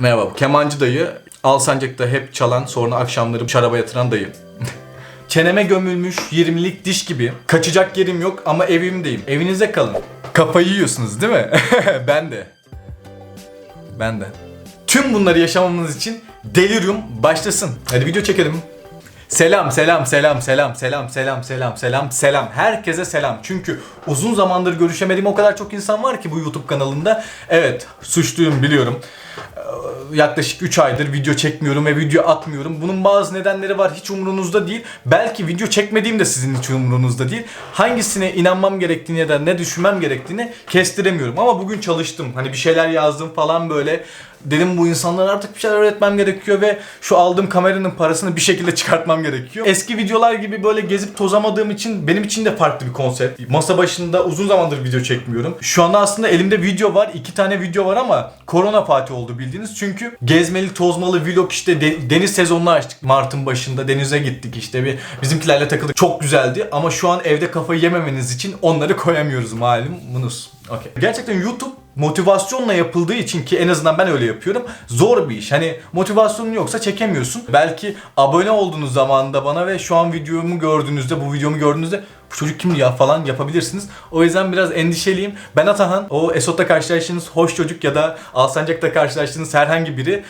Merhaba, kemancı dayı. Alsancak'ta hep çalan, sonra akşamları şaraba yatıran dayı. Çeneme gömülmüş 20'lik diş gibi. Kaçacak yerim yok ama evimdeyim. Evinizde kalın. Kafayı yiyorsunuz değil mi? ben de. Ben de. Tüm bunları yaşamamız için delirium başlasın. Hadi video çekelim. Selam, selam, selam, selam, selam, selam, selam, selam, selam. Herkese selam. Çünkü uzun zamandır görüşemediğim o kadar çok insan var ki bu YouTube kanalında. Evet, suçluyum biliyorum. Yaklaşık 3 aydır video çekmiyorum ve video atmıyorum. Bunun bazı nedenleri var. Hiç umurunuzda değil. Belki video çekmediğim de sizin hiç umurunuzda değil. Hangisine inanmam gerektiğini ya da ne düşünmem gerektiğini kestiremiyorum. Ama bugün çalıştım. Hani bir şeyler yazdım falan böyle. Dedim bu insanlara artık bir şeyler öğretmem gerekiyor ve şu aldığım kameranın parasını bir şekilde çıkartmam gerekiyor. Eski videolar gibi böyle gezip tozamadığım için benim için de farklı bir konsept. Masa başında uzun zamandır video çekmiyorum. Şu anda aslında elimde video var. iki tane video var ama korona Fatih oldu bildiğiniz. Çünkü gezmeli tozmalı vlog işte de- deniz sezonunu açtık. Mart'ın başında denize gittik işte bir bizimkilerle takıldık. Çok güzeldi ama şu an evde kafayı yememeniz için onları koyamıyoruz malumunuz. Okey. Gerçekten YouTube motivasyonla yapıldığı için ki en azından ben öyle yapıyorum. Zor bir iş. Hani motivasyonun yoksa çekemiyorsun. Belki abone olduğunuz zamanında bana ve şu an videomu gördüğünüzde, bu videomu gördüğünüzde bu çocuk kim ya falan yapabilirsiniz. O yüzden biraz endişeliyim. Ben Atahan. O Esot'ta karşılaştığınız hoş çocuk ya da Alsancak'ta karşılaştığınız herhangi biri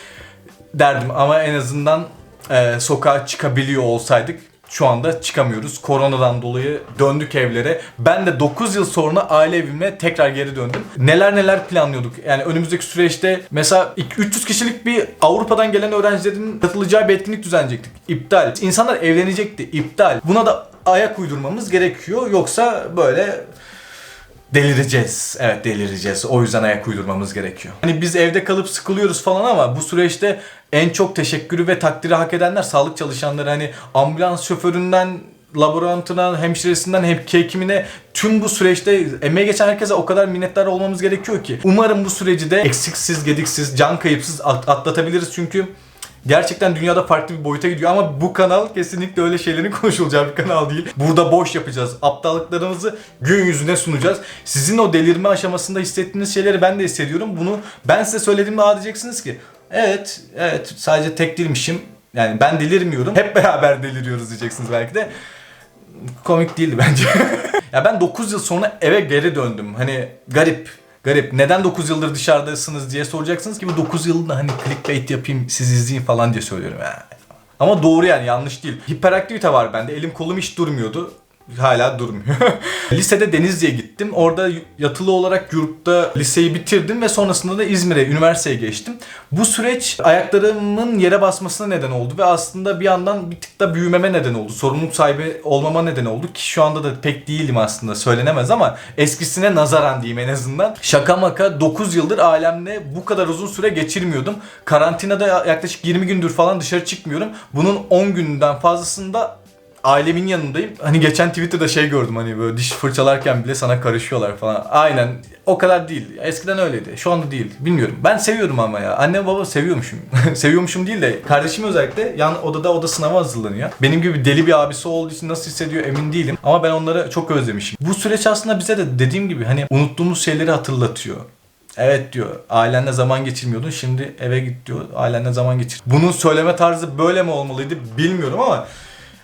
derdim. Ama en azından e, sokağa çıkabiliyor olsaydık şu anda çıkamıyoruz. Koronadan dolayı döndük evlere. Ben de 9 yıl sonra aile evime tekrar geri döndüm. Neler neler planlıyorduk. Yani önümüzdeki süreçte mesela 300 kişilik bir Avrupa'dan gelen öğrencilerin katılacağı bir etkinlik düzenleyecektik. İptal. İnsanlar evlenecekti. İptal. Buna da ayak uydurmamız gerekiyor. Yoksa böyle Delireceğiz. Evet delireceğiz. O yüzden ayak uydurmamız gerekiyor. Hani biz evde kalıp sıkılıyoruz falan ama bu süreçte en çok teşekkürü ve takdiri hak edenler sağlık çalışanları. Hani ambulans şoföründen laborantına, hemşiresinden, hem hekimine tüm bu süreçte emeği geçen herkese o kadar minnettar olmamız gerekiyor ki. Umarım bu süreci de eksiksiz, gediksiz, can kayıpsız at- atlatabiliriz çünkü Gerçekten dünyada farklı bir boyuta gidiyor ama bu kanal kesinlikle öyle şeylerin konuşulacağı bir kanal değil. Burada boş yapacağız. Aptallıklarımızı gün yüzüne sunacağız. Sizin o delirme aşamasında hissettiğiniz şeyleri ben de hissediyorum. Bunu ben size söylediğimde aa diyeceksiniz ki evet, evet sadece tek değilmişim. Yani ben delirmiyorum. Hep beraber deliriyoruz diyeceksiniz belki de. Komik değildi bence. ya ben 9 yıl sonra eve geri döndüm. Hani garip. Garip. Neden 9 yıldır dışarıdasınız diye soracaksınız ki bu 9 yılda hani clickbait yapayım siz izleyin falan diye söylüyorum ya. Ama doğru yani yanlış değil. Hiperaktivite var bende. Elim kolum hiç durmuyordu. Hala durmuyor. Lisede Denizli'ye gittim. Orada yatılı olarak yurtta liseyi bitirdim ve sonrasında da İzmir'e, üniversiteye geçtim. Bu süreç ayaklarımın yere basmasına neden oldu ve aslında bir yandan bir tık da büyümeme neden oldu. Sorumluluk sahibi olmama neden oldu ki şu anda da pek değilim aslında söylenemez ama eskisine nazaran diyeyim en azından. Şaka maka 9 yıldır alemle bu kadar uzun süre geçirmiyordum. Karantinada yaklaşık 20 gündür falan dışarı çıkmıyorum. Bunun 10 günden fazlasında ailemin yanındayım. Hani geçen Twitter'da şey gördüm hani böyle diş fırçalarken bile sana karışıyorlar falan. Aynen o kadar değil. Eskiden öyleydi. Şu anda değil. Bilmiyorum. Ben seviyorum ama ya. Anne baba seviyormuşum. seviyormuşum değil de kardeşim özellikle yan odada o da sınava hazırlanıyor. Benim gibi deli bir abisi olduğu için nasıl hissediyor emin değilim. Ama ben onları çok özlemişim. Bu süreç aslında bize de dediğim gibi hani unuttuğumuz şeyleri hatırlatıyor. Evet diyor. Ailenle zaman geçirmiyordun. Şimdi eve git diyor. Ailenle zaman geçir. Bunun söyleme tarzı böyle mi olmalıydı bilmiyorum ama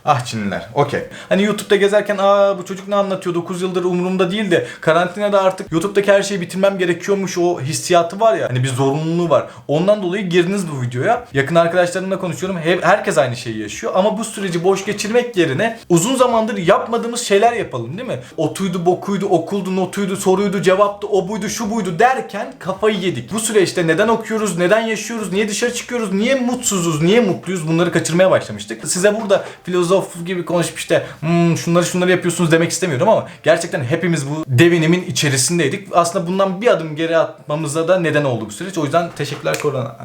Ah Çinliler. Okey. Hani YouTube'da gezerken aa bu çocuk ne anlatıyor 9 yıldır umurumda değil de karantinada artık YouTube'daki her şeyi bitirmem gerekiyormuş o hissiyatı var ya. Hani bir zorunluluğu var. Ondan dolayı girdiniz bu videoya. Yakın arkadaşlarımla konuşuyorum. Hep, herkes aynı şeyi yaşıyor. Ama bu süreci boş geçirmek yerine uzun zamandır yapmadığımız şeyler yapalım değil mi? Otuydu, bokuydu, okuldu, notuydu, soruydu, cevaptı, o buydu, şu buydu derken kafayı yedik. Bu süreçte neden okuyoruz, neden yaşıyoruz, niye dışarı çıkıyoruz, niye mutsuzuz, niye mutluyuz bunları kaçırmaya başlamıştık. Size burada filozof gibi konuşup işte "Hmm, şunları şunları yapıyorsunuz demek istemiyorum ama gerçekten hepimiz bu devinimin içerisindeydik. Aslında bundan bir adım geri atmamıza da neden oldu bu süreç. O yüzden teşekkürler korona.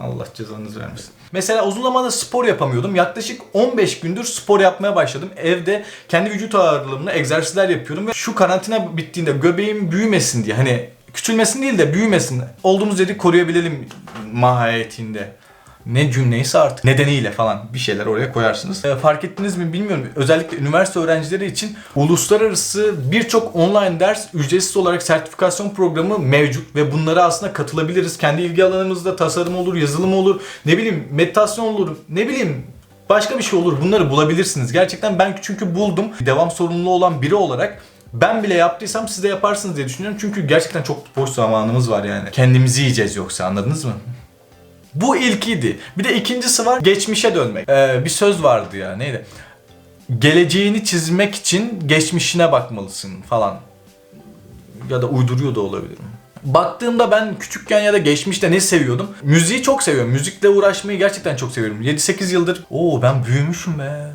Allah cezanızı vermesin. Mesela uzun zamandır spor yapamıyordum. Yaklaşık 15 gündür spor yapmaya başladım. Evde kendi vücut ağırlığımla egzersizler yapıyorum ve şu karantina bittiğinde göbeğim büyümesin diye hani küçülmesin değil de büyümesin. Olduğumuz yeri koruyabilelim mahiyetinde. Ne cümleyse artık nedeniyle falan bir şeyler oraya koyarsınız. Ee, fark ettiniz mi bilmiyorum. Özellikle üniversite öğrencileri için uluslararası birçok online ders ücretsiz olarak sertifikasyon programı mevcut ve bunlara aslında katılabiliriz. Kendi ilgi alanımızda tasarım olur, yazılım olur, ne bileyim meditasyon olur, ne bileyim başka bir şey olur. Bunları bulabilirsiniz. Gerçekten ben çünkü buldum. Devam sorumluluğu olan biri olarak ben bile yaptıysam siz de yaparsınız diye düşünüyorum. Çünkü gerçekten çok boş zamanımız var yani. Kendimizi yiyeceğiz yoksa anladınız mı? Bu ilkiydi. Bir de ikincisi var geçmişe dönmek. Ee, bir söz vardı ya neydi? Geleceğini çizmek için geçmişine bakmalısın falan. Ya da uyduruyor da olabilirim. Baktığımda ben küçükken ya da geçmişte ne seviyordum? Müziği çok seviyorum. Müzikle uğraşmayı gerçekten çok seviyorum. 7-8 yıldır. Oo ben büyümüşüm be.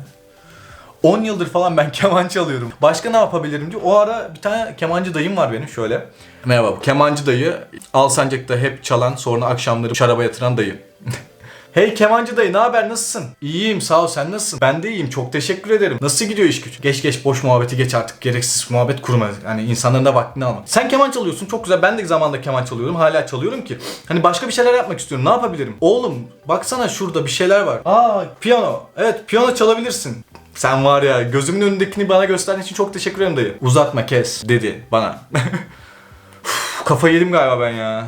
10 yıldır falan ben keman çalıyorum. Başka ne yapabilirim diye. O ara bir tane kemancı dayım var benim şöyle. Merhaba kemancı dayı. Alsancak'ta hep çalan sonra akşamları şaraba yatıran dayı. Hey kemancı dayı ne haber nasılsın? İyiyim sağ ol sen nasılsın? Ben de iyiyim çok teşekkür ederim. Nasıl gidiyor iş güç? Geç geç boş muhabbeti geç artık gereksiz muhabbet kurma. Hani insanların da vaktini alma. Sen keman çalıyorsun çok güzel ben de zamanında keman çalıyorum hala çalıyorum ki. Hani başka bir şeyler yapmak istiyorum ne yapabilirim? Oğlum baksana şurada bir şeyler var. Aa piyano. Evet piyano çalabilirsin. Sen var ya gözümün önündekini bana gösterdiğin için çok teşekkür ederim dayı. Uzatma kes dedi bana. Kafayı yedim galiba ben ya.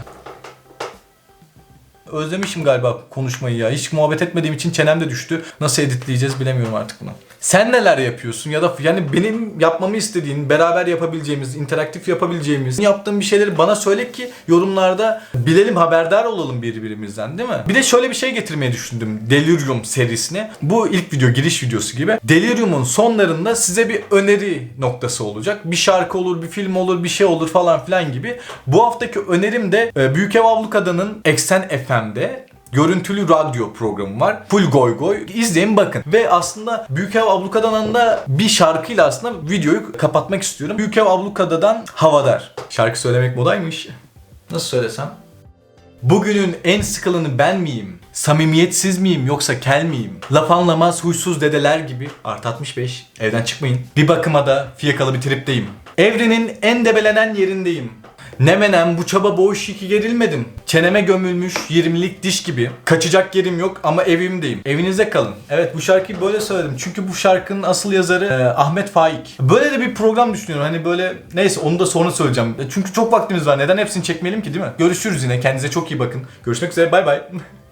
Özlemişim galiba konuşmayı ya. Hiç muhabbet etmediğim için çenem de düştü. Nasıl editleyeceğiz bilemiyorum artık bunu. Sen neler yapıyorsun ya da yani benim yapmamı istediğin, beraber yapabileceğimiz, interaktif yapabileceğimiz, yaptığın bir şeyleri bana söyle ki yorumlarda bilelim, haberdar olalım birbirimizden değil mi? Bir de şöyle bir şey getirmeyi düşündüm Delirium serisine. Bu ilk video, giriş videosu gibi. Delirium'un sonlarında size bir öneri noktası olacak. Bir şarkı olur, bir film olur, bir şey olur falan filan gibi. Bu haftaki önerim de e, Büyük Ev Ablukada'nın Eksen FM'de görüntülü radyo programı var. Full goy goy. İzleyin bakın. Ve aslında Büyük Ev Ablukada'dan da bir şarkıyla aslında videoyu kapatmak istiyorum. Büyük Ev Ablukada'dan Havadar. Şarkı söylemek modaymış. Nasıl söylesem? Bugünün en sıkılanı ben miyim? Samimiyetsiz miyim yoksa kel miyim? Laf anlamaz huysuz dedeler gibi. Artı 65. Evden çıkmayın. Bir bakıma da fiyakalı bir tripteyim. Evrenin en debelenen yerindeyim. Ne menem bu çaba boğuş iki gerilmedim. Çeneme gömülmüş 20'lik diş gibi. Kaçacak yerim yok ama evimdeyim. Evinize kalın. Evet bu şarkıyı böyle söyledim. Çünkü bu şarkının asıl yazarı e, Ahmet Faik. Böyle de bir program düşünüyorum. Hani böyle neyse onu da sonra söyleyeceğim. E, Çünkü çok vaktimiz var. Neden hepsini çekmeyelim ki değil mi? Görüşürüz yine. Kendinize çok iyi bakın. Görüşmek üzere. Bay bay.